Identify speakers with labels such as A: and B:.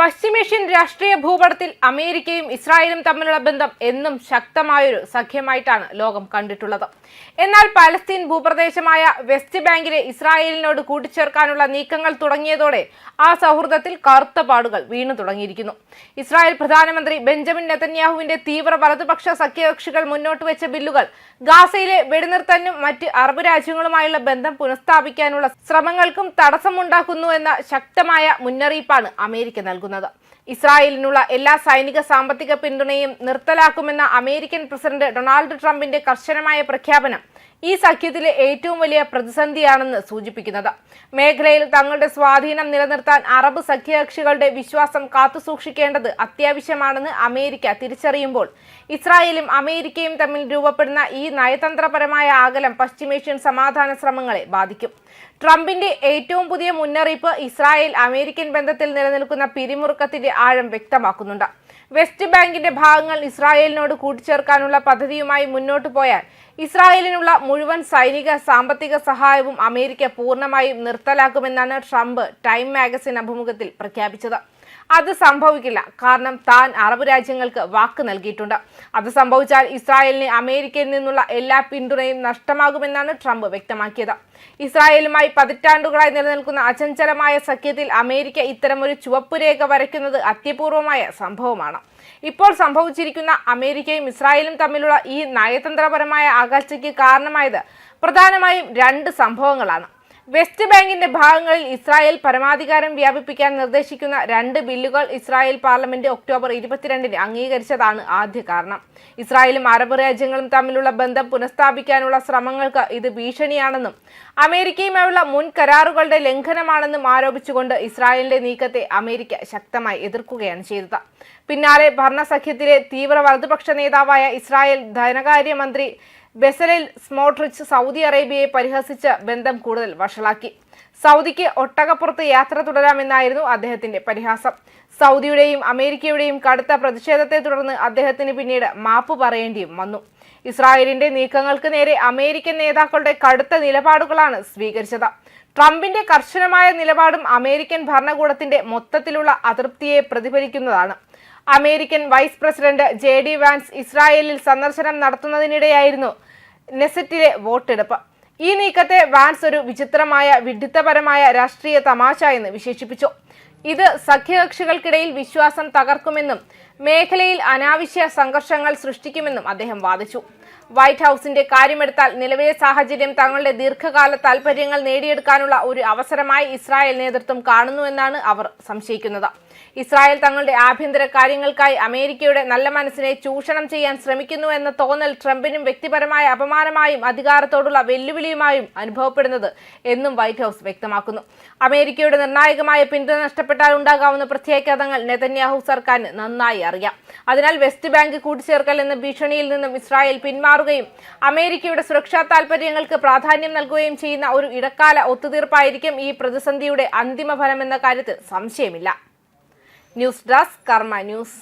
A: പശ്ചിമേഷ്യൻ രാഷ്ട്രീയ ഭൂപടത്തിൽ അമേരിക്കയും ഇസ്രായേലും തമ്മിലുള്ള ബന്ധം എന്നും ശക്തമായൊരു സഖ്യമായിട്ടാണ് ലോകം കണ്ടിട്ടുള്ളത്. എന്നാൽ പലസ്തീൻ ഭൂപ്രദേശമായ വെസ്റ്റ് ബാങ്കിലെ ഇസ്രായേലിനോട് കൂട്ടിച്ചേർക്കാനുള്ള നീക്കങ്ങൾ തുടങ്ങിയതോടെ ആ സൗഹൃദത്തിൽ കറുത്ത പാടുകൾ വീണു തുടങ്ങിയിരിക്കുന്നു. ഇസ്രായേൽ പ്രധാനമന്ത്രി ബെഞ്ചമിൻ നെതന്യാഹുവിന്റെ തീവ്ര വലതുപക്ഷ സഖ്യകക്ഷികൾ മുന്നോട്ട് വെച്ച ബില്ലുകൾ ഗാസയിലെ വെടിനിർത്തലിനും മറ്റ് അറബ് രാജ്യങ്ങളുമായുള്ള ബന്ധം പുനഃസ്ഥാപിക്കാനുള്ള ശ്രമങ്ങൾക്കും തടസ്സമുണ്ടാക്കുന്നു എന്ന ശക്തമായ മുന്നറിയിപ്പാണ് അമേരിക്ക നൽകുന്നത്. など。ഇസ്രായേലിനുള്ള എല്ലാ സൈനിക സാമ്പത്തിക പിന്തുണയും നിർത്തലാക്കുമെന്ന അമേരിക്കൻ പ്രസിഡന്റ് ഡൊണാൾഡ് ട്രംപിന്റെ കർശനമായ പ്രഖ്യാപനം ഈ സഖ്യത്തിലെ ഏറ്റവും വലിയ പ്രതിസന്ധിയാണെന്ന് സൂചിപ്പിക്കുന്നത്. മേഖലയിൽ തങ്ങളുടെ സ്വാധീനം നിലനിർത്താൻ അറബ് സഖ്യകക്ഷികളുടെ വിശ്വാസം കാത്തുസൂക്ഷിക്കേണ്ടത് അത്യാവശ്യമാണെന്ന് അമേരിക്ക തിരിച്ചറിയുമ്പോൾ ഇസ്രായേലും അമേരിക്കയും തമ്മിൽ രൂപപ്പെടുന്ന ഈ നയതന്ത്രപരമായ അകലം പശ്ചിമേഷ്യൻ സമാധാന ശ്രമങ്ങളെ ബാധിക്കും. ട്രംപിന്റെ ഏറ്റവും പുതിയ മുന്നറിയിപ്പ് ഇസ്രായേൽ അമേരിക്കൻ ബന്ധത്തിൽ നിലനിൽക്കുന്ന പിരിമുറുക്കത്തിന്റെ ആഴം വ്യക്തമാക്കുന്നുണ്ട്. വെസ്റ്റ് ബാങ്കിന്റെ ഭാഗങ്ങൾ ഇസ്രായേലിനോട് കൂട്ടിച്ചേർക്കാനുള്ള പദ്ധതിയുമായി മുന്നോട്ടു പോയാൽ ഇസ്രായേലിനുള്ള മുഴുവൻ സൈനിക സാമ്പത്തിക സഹായവും അമേരിക്ക പൂർണമായും നിർത്തലാക്കുമെന്നാണ് ട്രംപ് ടൈം മാഗസിൻ അഭിമുഖത്തിൽ പ്രഖ്യാപിച്ചത്. അത് സംഭവിക്കില്ല. കാരണം താൻ അറബ് രാജ്യങ്ങൾക്ക് വാക്ക് നൽകിയിട്ടുണ്ട്. അത് സംഭവിച്ചാൽ ഇസ്രായേലിന് അമേരിക്കയിൽ നിന്നുള്ള എല്ലാ പിന്തുണയും നഷ്ടമാകുമെന്നാണ് ട്രംപ് വ്യക്തമാക്കിയത്. ഇസ്രായേലുമായി പതിറ്റാണ്ടുകളായി നിലനിൽക്കുന്ന അചഞ്ചലമായ സഖ്യത്തിൽ അമേരിക്ക ഇത്തരമൊരു ചുവപ്പുരേഖ വരയ്ക്കുന്നത് അത്യപൂർവമായ സംഭവമാണ്. ഇപ്പോൾ സംഭവിച്ചിരിക്കുന്ന അമേരിക്കയും ഇസ്രായേലും തമ്മിലുള്ള ഈ നയതന്ത്രപരമായ അകൽച്ചയ്ക്ക് കാരണമായത് പ്രധാനമായും രണ്ട് സംഭവങ്ങളാണ്. വെസ്റ്റ് ബാങ്കിന്റെ ഭാഗങ്ങളിൽ ഇസ്രായേൽ പരമാധികാരം വ്യാപിപ്പിക്കാൻ നിർദ്ദേശിക്കുന്ന രണ്ട് ബില്ലുകൾ ഇസ്രായേൽ പാർലമെന്റ് ഒക്ടോബർ ഇരുപത്തിരണ്ടിന് അംഗീകരിച്ചതാണ് ആദ്യ കാരണം. ഇസ്രായേലും അറബ് രാജ്യങ്ങളും തമ്മിലുള്ള ബന്ധം പുനഃസ്ഥാപിക്കാനുള്ള ശ്രമങ്ങൾക്ക് ഇത് ഭീഷണിയാണെന്നും അമേരിക്കയുമായുള്ള മുൻ കരാറുകളുടെ ലംഘനമാണെന്നും ആരോപിച്ചുകൊണ്ട് ഇസ്രായേലിന്റെ നീക്കത്തെ അമേരിക്ക ശക്തമായി എതിർക്കുകയാണ് ചെയ്തത്. പിന്നാലെ ഭരണസഖ്യത്തിലെ തീവ്ര വലതുപക്ഷ നേതാവായ ഇസ്രായേൽ ധനകാര്യമന്ത്രി ബെസലിൽ സ്മോട്രിച്ച് സൗദി അറേബ്യയെ പരിഹസിച്ച് ബന്ധം കൂടുതൽ വഷളാക്കി. സൗദിക്ക് ഒട്ടകപ്പുറത്ത് യാത്ര തുടരാമെന്നായിരുന്നു അദ്ദേഹത്തിന്റെ പരിഹാസം. സൗദിയുടെയും അമേരിക്കയുടെയും കടുത്ത പ്രതിഷേധത്തെ തുടർന്ന് അദ്ദേഹത്തിന് പിന്നീട് മാപ്പ് പറയേണ്ടിയും വന്നു. ഇസ്രായേലിന്റെ നീക്കങ്ങൾക്ക് നേരെ അമേരിക്കൻ നേതാക്കളുടെ കടുത്ത നിലപാടുകളാണ് സ്വീകരിച്ചത്. ട്രംപിന്റെ കർശനമായ നിലപാടും അമേരിക്കൻ ഭരണകൂടത്തിന്റെ മൊത്തത്തിലുള്ള അതൃപ്തിയെ പ്രതിഫലിക്കുന്നതാണ്. American vice president J D Vance ഇസ്രായേലിൽ സന്ദർശനം നടത്തുന്നതിനിടെയായിരുന്നു നെസറ്റിലെ വോട്ടെടുപ്പ്. ഈ നീക്കത്തെ വാൻസ് ഒരു വിചിത്രമായ വിഡിത്തപരമായ രാഷ്ട്രീയ തമാശ എന്ന് വിശേഷിപ്പിച്ചു. ഇത് സഖ്യകക്ഷികൾക്കിടയിൽ വിശ്വാസം തകർക്കുമെന്നും മേഖലയിൽ അനാവശ്യ സംഘർഷങ്ങൾ സൃഷ്ടിക്കുമെന്നും അദ്ദേഹം വാദിച്ചു. വൈറ്റ് ഹൗസിന്റെ കാര്യമെടുത്താൽ നിലവിലെ സാഹചര്യം തങ്ങളുടെ ദീർഘകാല താൽപര്യങ്ങൾ നേടിയെടുക്കാനുള്ള ഒരു അവസരമായി ഇസ്രായേൽ നേതൃത്വം കാണുന്നുവെന്നാണ് അവർ സംശയിക്കുന്നത്. ഇസ്രായേൽ തങ്ങളുടെ ആഭ്യന്തര കാര്യങ്ങൾക്കായി അമേരിക്കയുടെ നല്ല മനസ്സിനെ ചൂഷണം ചെയ്യാൻ ശ്രമിക്കുന്നു എന്ന തോന്നൽ ട്രംപിനും വ്യക്തിപരമായ അപമാനമായും അധികാരത്തോടുള്ള വെല്ലുവിളിയുമായും അനുഭവപ്പെടുന്നത് എന്നും വൈറ്റ് ഹൗസ് വ്യക്തമാക്കുന്നു. അമേരിക്കയുടെ നിർണായകമായ പിന്തുണ നഷ്ടപ്പെട്ടാൽ ഉണ്ടാകാവുന്ന പ്രത്യാഘാതങ്ങൾ നെതന്യാഹു സർക്കാരിന് നന്നായി അറിയാം. അതിനാൽ വെസ്റ്റ് ബാങ്ക് കൂട്ടിച്ചേർക്കൽ എന്ന ഭീഷണിയിൽ നിന്നും ഇസ്രായേൽ പിന്മാറുകയും അമേരിക്കയുടെ സുരക്ഷാ താൽപര്യങ്ങൾക്ക് പ്രാധാന്യം നൽകുകയും ചെയ്യുന്ന ഒരു ഇടക്കാല ഒത്തുതീർപ്പായിരിക്കും ഈ പ്രതിസന്ധിയുടെ അന്തിമ ഫലമെന്ന കാര്യത്തിൽ സംശയമില്ല. News desk Karma news.